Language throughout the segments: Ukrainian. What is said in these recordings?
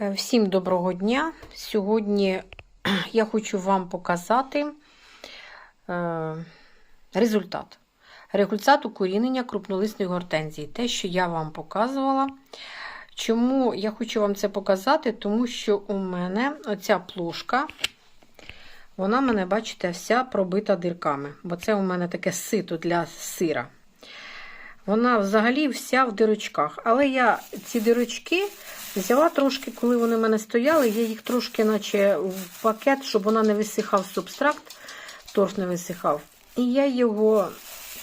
Е, Всім доброго дня. Сьогодні я хочу вам показати е, результат. Результат укорінення крупнолисної гортензії. Те, що я вам показувала. Чому я хочу вам це показати? Тому що у мене оця плошка, вона мене, бачите, вся пробита дирками. Бо це у мене таке сито для сира. Вона взагалі вся в дирочках. Але я ці дирочки взяла трошки, коли вони в мене стояли, я їх трошки, наче в пакет, щоб вона не висихав субстракт, торф не висихав. І я його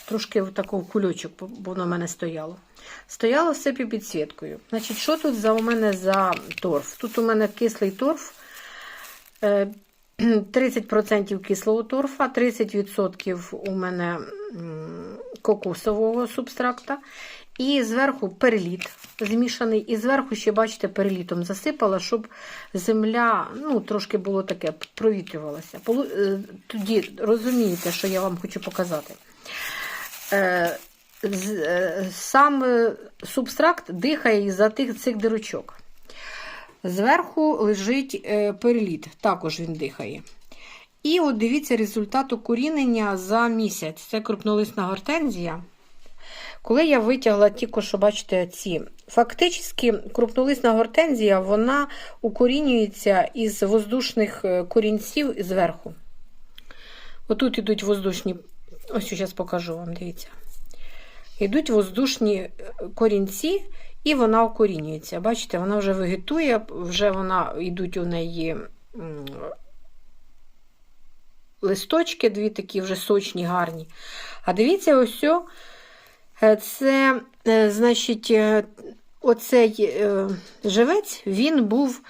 трошки в такий кульочок, бо воно в мене стояло. Стояло все під підсвіткою. Значить, що тут за у мене за торф? Тут у мене кислий торф. е, 30% кислого торфа, 30% у мене кокосового субстракта. І зверху переліт змішаний. І зверху ще, бачите, перелітом засипала, щоб земля ну, трошки було таке, провітрювалася. Е, Тоді розумієте, що я вам хочу показати. Е, е, Сам субстракт дихає із-за тих цих дирочок. Зверху лежить переліт, також він дихає. І от дивіться результат укорінення за місяць. Це крупнолисна гортензія. Коли я витягла тільки, що бачите, ці. Фактично, крупнолисна гортензія вона укорінюється із воздушних е, корінців зверху. Отут ідуть воздушні, ось зараз покажу вам, дивіться. Йдуть воздушні е, корінці, і вона укорінюється. Бачите, вона вже вегетує, вже вона йдуть у неї листочки, дві такі вже сочні, гарні. А дивіться, ось о, це, е, значить, е, оцей е, живець, він був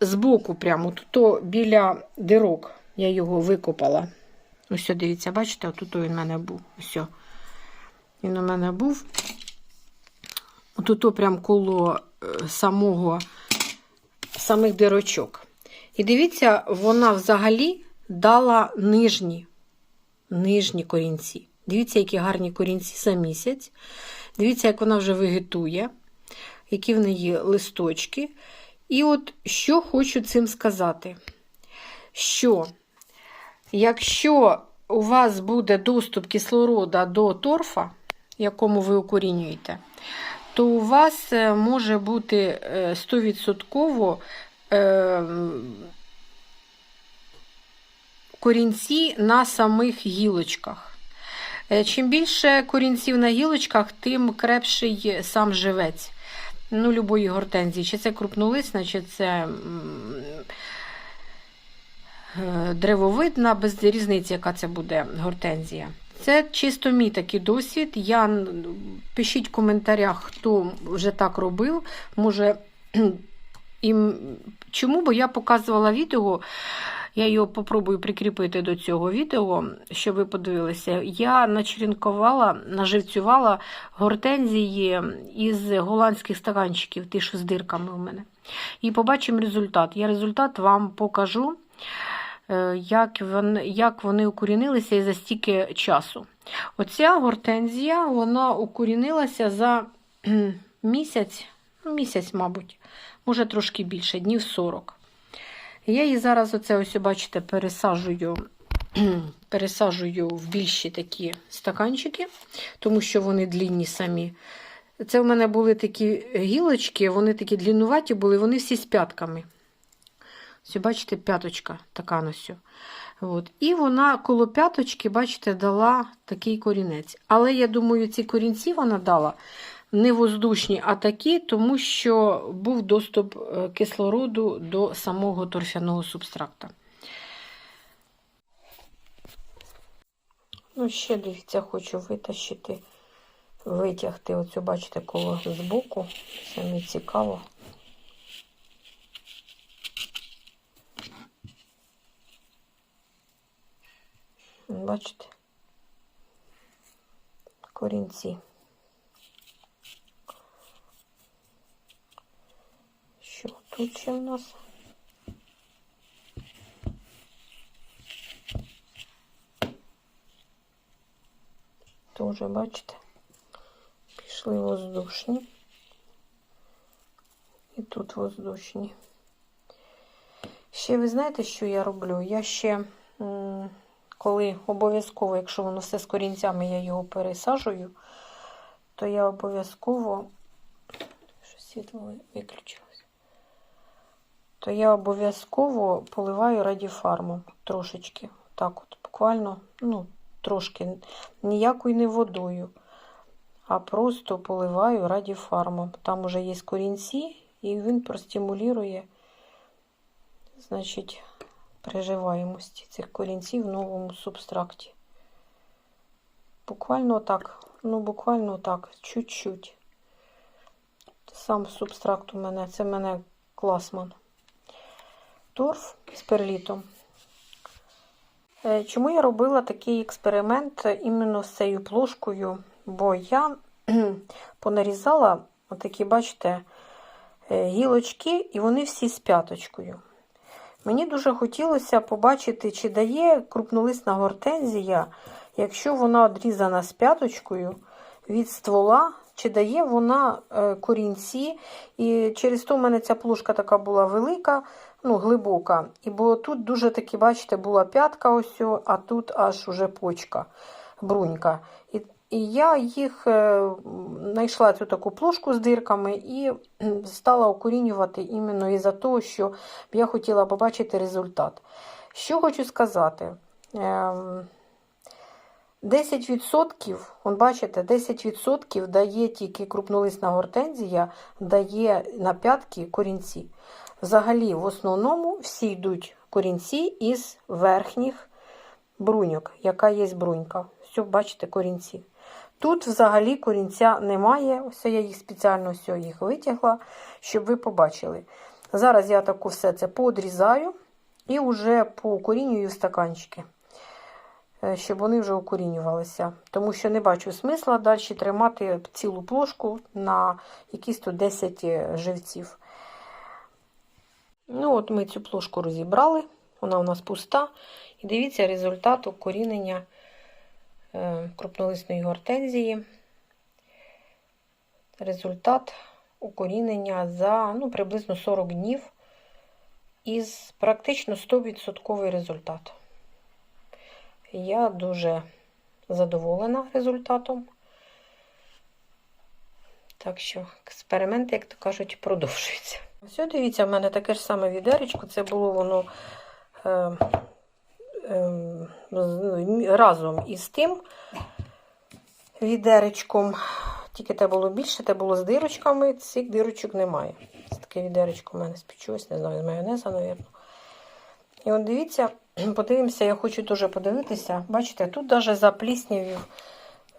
збоку, прямо тут біля дирок. Я його викопала. Ось, дивіться, бачите, тут він у мене був. Ось. Він у мене був. Тут прям коло е, самого, самих дирочок. І дивіться, вона взагалі дала нижні, нижні корінці. Дивіться, які гарні корінці за місяць. Дивіться, як вона вже вегетує, які в неї листочки. І от що хочу цим сказати, що якщо у вас буде доступ кислорода до торфа, якому ви укорінюєте, то у вас е, може бути е, 100% е, корінці на самих гілочках. Е, Чим більше корінців на гілочках, тим крепший сам живець. Ну, любої гортензії. Чи це крупнолисна, чи це е, древовидна, без різниці, яка це буде гортензія. Це чисто мій такий досвід. Я пишіть в коментарях, хто вже так робив. Може, і чому? Бо я показувала відео. Я його попробую прикріпити до цього відео, щоб ви подивилися. Я начерінкувала, наживцювала гортензії із голландських стаканчиків, ті, що з дирками у мене. І побачимо результат. Я результат вам покажу, е, як вони, як вони укорінилися і за стільки часу. Оця гортензія вона укорінилася за місяць, ну, місяць, мабуть, може трошки більше, днів 40. Я її зараз, оце ось, бачите, пересаджую, пересаджую в більші такі стаканчики, тому що вони длінні самі. Це в мене були такі гілочки, вони такі дліннуваті були, вони всі з п'ятками. Ось, бачите, п'яточка така сьо. От. І вона коло п'яточки, бачите, дала такий корінець. Але я думаю, ці корінці вона дала не воздушні, а такі, тому що був доступ е, кислороду до самого торфяного субстракта. Ну, ще дивіться, хочу витащити, витягти оцю, бачите, коло збоку. Це не цікаво. Бачите? Корінці. Ще в нас? Тоже, бачите, пішли воздушні. І тут воздушні. Ще ви знаєте, що я роблю? Я ще, коли обов'язково, якщо воно все з корінцями, я його пересаджую, то я обов'язково. Що світло ви- виключилось? То я обов'язково поливаю радіфармом трошечки. Так от, буквально, ну, трошки, ніякою не водою, а просто поливаю радіфармом. Там уже є корінці, і він простимулює, значить, приживаємості цих корінців в новому субстракті. Буквально так, ну буквально так, чуть-чуть. Сам субстракт у мене, це в мене класман. Торф з перлітом. Е, Чому я робила такий експеримент іменно з цією плошкою? Бо я понарізала отакі, бачите, е, гілочки, і вони всі з п'яточкою. Мені дуже хотілося побачити, чи дає крупнолисна гортензія, якщо вона одрізана з п'яточкою від ствола, чи дає вона е, корінці. І через то в мене ця плошка така була велика, ну, глибока. І бо тут дуже таки, бачите, була п'ятка ось, а тут аж уже почка, брунька. І, і я їх е, знайшла цю таку плошку з дирками і стала укорінювати іменно із-за того, що я хотіла побачити результат. Що хочу сказати. Ем, 10%, он бачите, 10% дає тільки крупнолисна гортензія, дає на п'ятки корінці. Взагалі, в основному всі йдуть корінці із верхніх бруньок, яка є брунька. Все, бачите, корінці. Тут взагалі корінця немає. Ось я їх спеціально все їх витягла, щоб ви побачили. Зараз я таку все це подрізаю і вже поукорінюю в стаканчики е, щоб вони вже укорінювалися. Тому що не бачу смисла далі тримати цілу плошку на якісь тут 10 живців. Ну, от ми цю плошку розібрали, вона у нас пуста. І дивіться результат укорінення е, крупнолисної гортензії. Результат укорінення за ну, приблизно 40 днів із практично 100% результат. Я дуже задоволена результатом. Так що експеримент, як то кажуть, продовжується. Ось дивіться, в мене таке ж саме відеречко. Це було воно е, е, разом із тим відеречком. Тільки те було більше, те було з дирочками. Цих дирочок немає. Це таке відеречко в мене спічусь, не знаю, з майонеза, мабуть. І от дивіться, подивимося, я хочу дуже подивитися. Бачите, тут навіть запліснявів,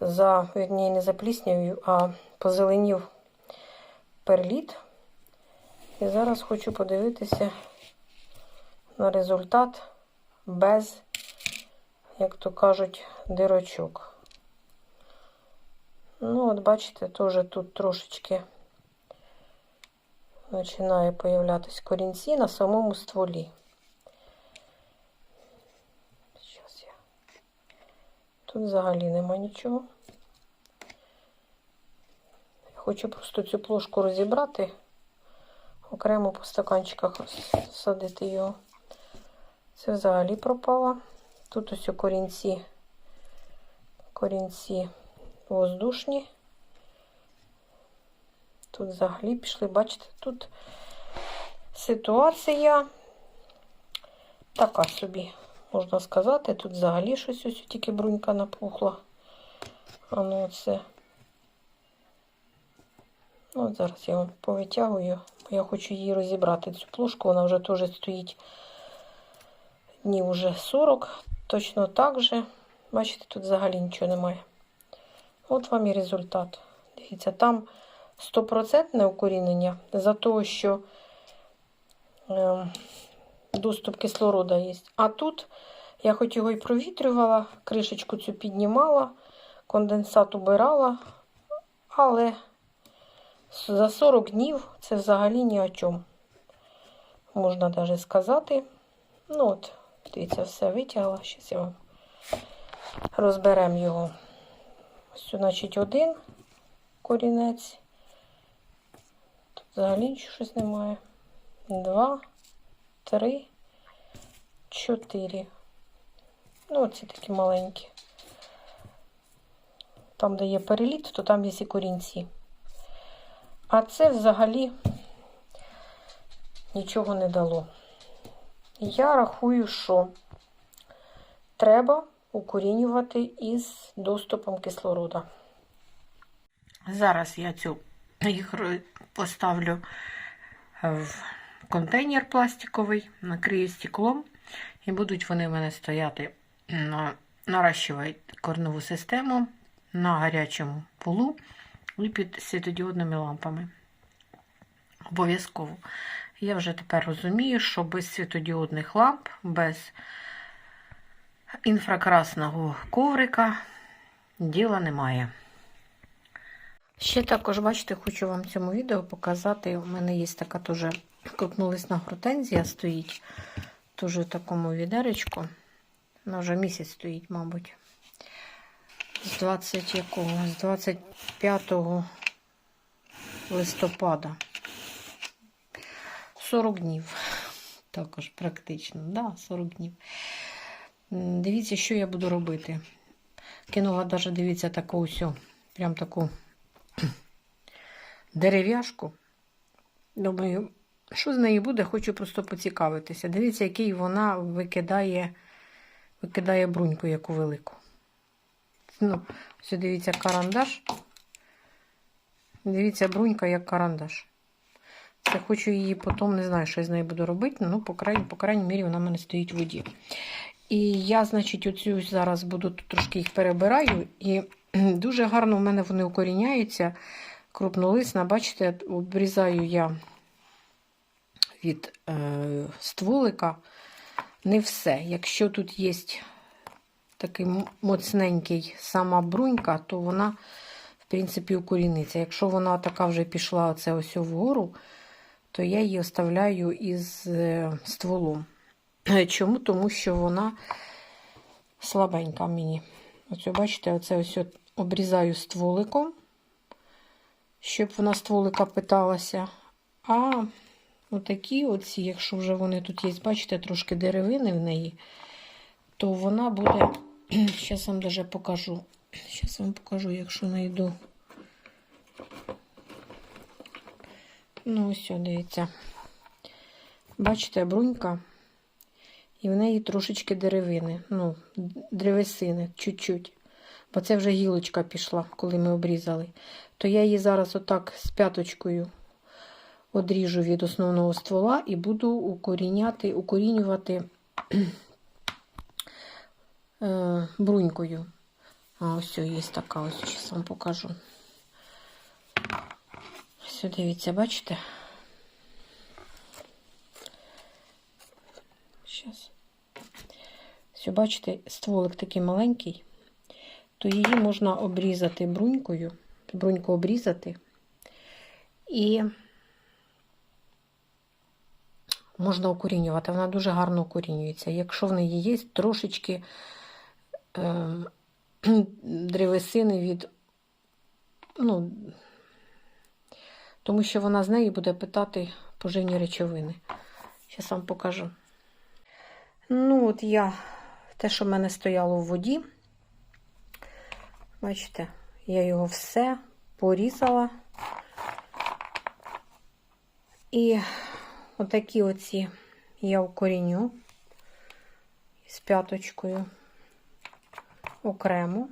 за, вірні, не запліснявів, а позеленів перліт. І зараз хочу подивитися на результат без, як то кажуть, дирочок. Ну, от бачите, теж тут трошечки починає появлятися корінці на самому стволі. Щас я. Тут взагалі нема нічого. Хочу просто цю плошку розібрати, окремо по стаканчиках розсадити його. Це взагалі пропало. Тут ось корінці, корінці воздушні. Тут взагалі пішли, бачите, тут ситуація така собі, можна сказати. Тут взагалі щось ось тільки брунька напухла. А ну оце. Ну, от зараз я вам повитягую, бо я хочу її розібрати. Цю плошку, вона вже теж стоїть днів уже 40. Точно так же. Бачите, тут взагалі нічого немає. От вам і результат. Дивіться, там 100% укорінення за того, що е, доступ кислорода є. А тут я хоч його і провітрювала, кришечку цю піднімала, конденсат убирала, але за 40 днів це взагалі ні о чому. Можна навіть сказати. Ну от, дивіться, все витягла. Зараз я вам розберемо його. Ось, значить, один корінець. Тут взагалі нічого щось немає. Два, три, чотири. Ну, оці такі маленькі. Там, де є переліт, то там є і корінці. А це взагалі нічого не дало. Я рахую, що треба укорінювати із доступом кислорода. Зараз я цю їх поставлю в контейнер пластиковий, накрию стеклом, і будуть вони в мене стояти на наращувати корневу систему на гарячому полу і під світодіодними лампами. Обов'язково. Я вже тепер розумію, що без світодіодних ламп, без інфракрасного коврика діла немає. Ще також, бачите, хочу вам в цьому відео показати. У мене є така теж крупнолисна гортензія стоїть. Теж в такому відеречку. Вона вже місяць стоїть, мабуть. З 20 якого? З 25 листопада. 40 днів. Також практично. Да, 40 днів. Дивіться, що я буду робити. Кинула навіть, дивіться, таку усю, прям таку дерев'яшку. Думаю, що з нею буде, хочу просто поцікавитися. Дивіться, який вона викидає, викидає бруньку яку велику. Ну, ось дивіться, карандаш. Дивіться, брунька як карандаш. Це хочу її потім, не знаю, що я з нею буду робити. Ну, по крайній, по крайній мірі, вона в мене стоїть в воді. І я, значить, оцю зараз буду трошки їх перебираю. І дуже гарно в мене вони укоріняються. Крупнолисна, бачите, обрізаю я від е, стволика. Не все. Якщо тут є такий моцненький сама брунька, то вона, в принципі, укоріниться. Якщо вона така вже пішла оце ось вгору, то я її оставляю із е, стволом. Чому? Тому що вона слабенька мені. Оце, бачите, оце ось обрізаю стволиком, щоб вона стволика питалася. А отакі оці, якщо вже вони тут є, бачите, трошки деревини в неї, то вона буде. Зараз вам даже покажу. Зараз вам покажу, якщо знайду. Ну, ось, дивіться. Бачите, брунька. І в неї трошечки деревини. Ну, древесини, чуть-чуть. Бо це вже гілочка пішла, коли ми обрізали. То я її зараз отак з п'яточкою одріжу від основного ствола і буду укоріняти, укорінювати брунькою. А ось є така, ось зараз вам покажу. Ось дивіться, бачите? Зараз. Все, бачите, стволик такий маленький, то її можна обрізати брунькою, бруньку обрізати і можна укорінювати. Вона дуже гарно укорінюється. Якщо в неї є трошечки е, древесини від, ну, тому що вона з неї буде питати поживні речовини. Зараз вам покажу. Ну, от я те, що в мене стояло в воді. Бачите, я його все порізала. І отакі оці я укоріню з п'яточкою окремо.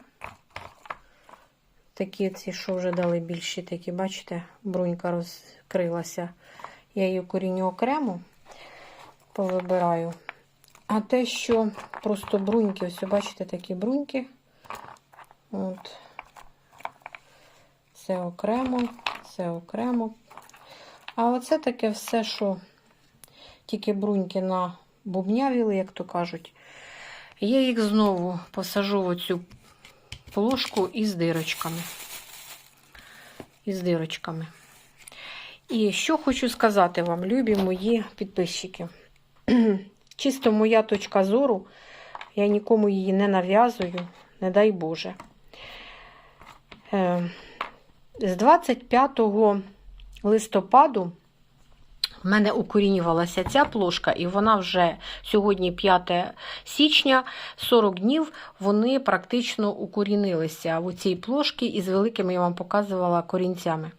Такі ці, що вже дали більші, такі, бачите, брунька розкрилася. Я її коріню окремо, повибираю. А те, що просто бруньки, ось бачите, такі бруньки. От. Це окремо, це окремо. А оце таке все, що тільки бруньки на бубнявіли, як то кажуть. Я їх знову посажу в оцю плошку із дирочками. Із дирочками. І що хочу сказати вам, любі мої підписчики. Чисто моя точка зору, я нікому її не нав'язую, не дай Боже. Е, З 25 листопаду в мене укорінювалася ця плошка, і вона вже сьогодні 5 січня, 40 днів вони практично укорінилися в цій плошці із великими я вам показувала корінцями.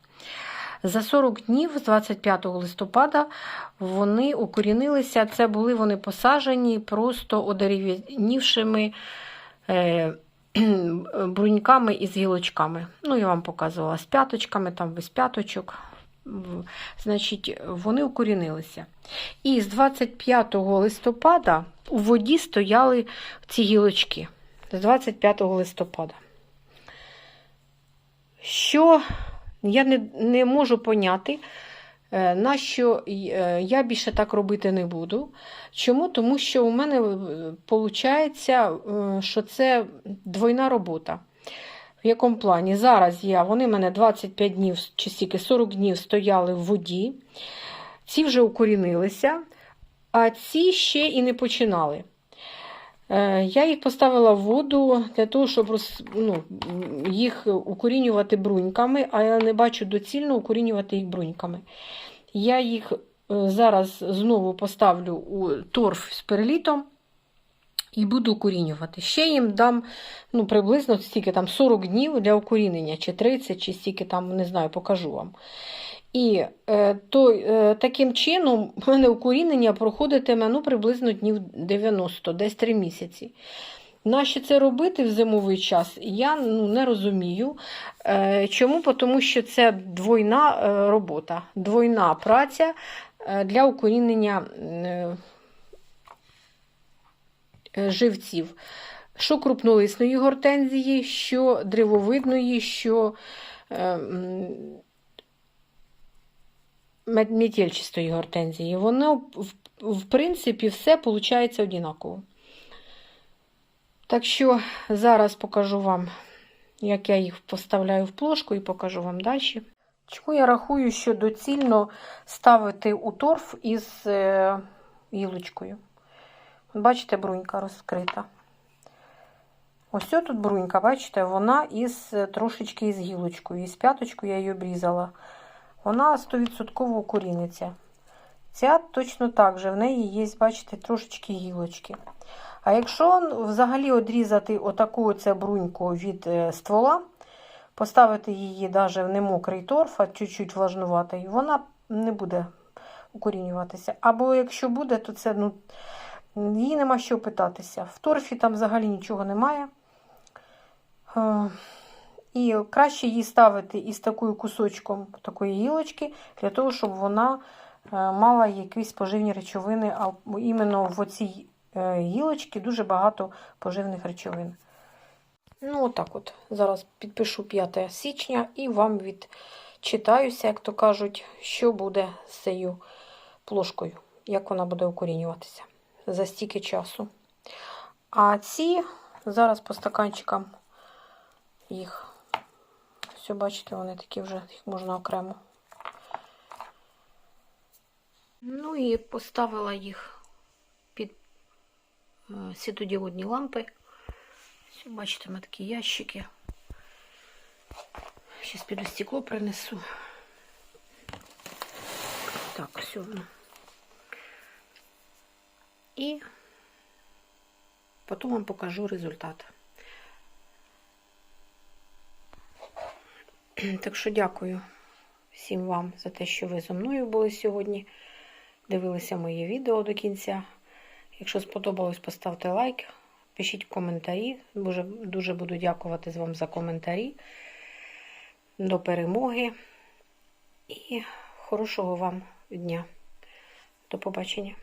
За 40 днів, з 25 листопада, вони укорінилися. Це були вони посаджені просто одерев'янівшими е, бруньками із гілочками. Ну, я вам показувала з п'яточками, там без п'яточок. Значить, вони укорінилися. І з 25 листопада у воді стояли ці гілочки. З 25 листопада. Що я не, не можу поняти, е, на що е, я більше так робити не буду. Чому? Тому що у мене виходить, що це двойна робота. В якому плані? Зараз я, вони мене 25 днів чи стільки 40 днів стояли в воді, ці вже укорінилися, а ці ще і не починали. Е, Я їх поставила в воду для того, щоб роз, ну, їх укорінювати бруньками, а я не бачу доцільно укорінювати їх бруньками. Я їх е, зараз знову поставлю у торф з перелітом і буду укорінювати. Ще їм дам ну, приблизно стільки там 40 днів для укорінення, чи 30, чи стільки там, не знаю, покажу вам. І е, то, е, таким чином в мене укорінення проходитиме ну, приблизно днів 90, десь 3 місяці. Нащо це робити в зимовий час, я ну, не розумію. Е, чому? Тому що це двойна робота, двойна праця для укорінення живців. Що крупнолисної гортензії, що древовидної, що е, метельчистої гортензії. Воно, в, в принципі, все виходить однаково. Так що зараз покажу вам, як я їх поставляю в плошку і покажу вам далі. Чому я рахую, що доцільно ставити у торф із е, гілочкою. Бачите, брунька розкрита. Ось тут брунька, бачите, вона із е, трошечки із гілочкою. Із п'яточкою я її обрізала. Вона 100% укоріниться. Ця точно так же, в неї є, бачите, трошечки гілочки. А якщо взагалі одрізати отаку оце бруньку від е, ствола, поставити її навіть в немокрий торф, а чуть-чуть влажнуватий, вона не буде укорінюватися. Або якщо буде, то це ну, їй нема що питатися. В торфі там взагалі нічого немає. Е, І краще її ставити із такою кусочком такої гілочки, для того, щоб вона е, мала якісь поживні речовини, а іменно в цій гілочці дуже багато поживних речовин. Ну, отак от. Зараз підпишу 5 січня і вам відчитаюся, як то кажуть, що буде з цією плошкою, як вона буде укорінюватися за стільки часу. А ці зараз по стаканчикам їх. Все, бачите, вони такі вже їх можна окремо. Ну і поставила їх під е, світодіодні лампи. Все, бачите, ми такі ящики. Зараз піду стекло принесу. Так, все. І потім вам покажу результат. Так що дякую всім вам за те, що ви зі мною були сьогодні. Дивилися моє відео до кінця. Якщо сподобалось, поставте лайк, пишіть коментарі. Дуже, дуже буду дякувати вам за коментарі. До перемоги і хорошого вам дня. До побачення.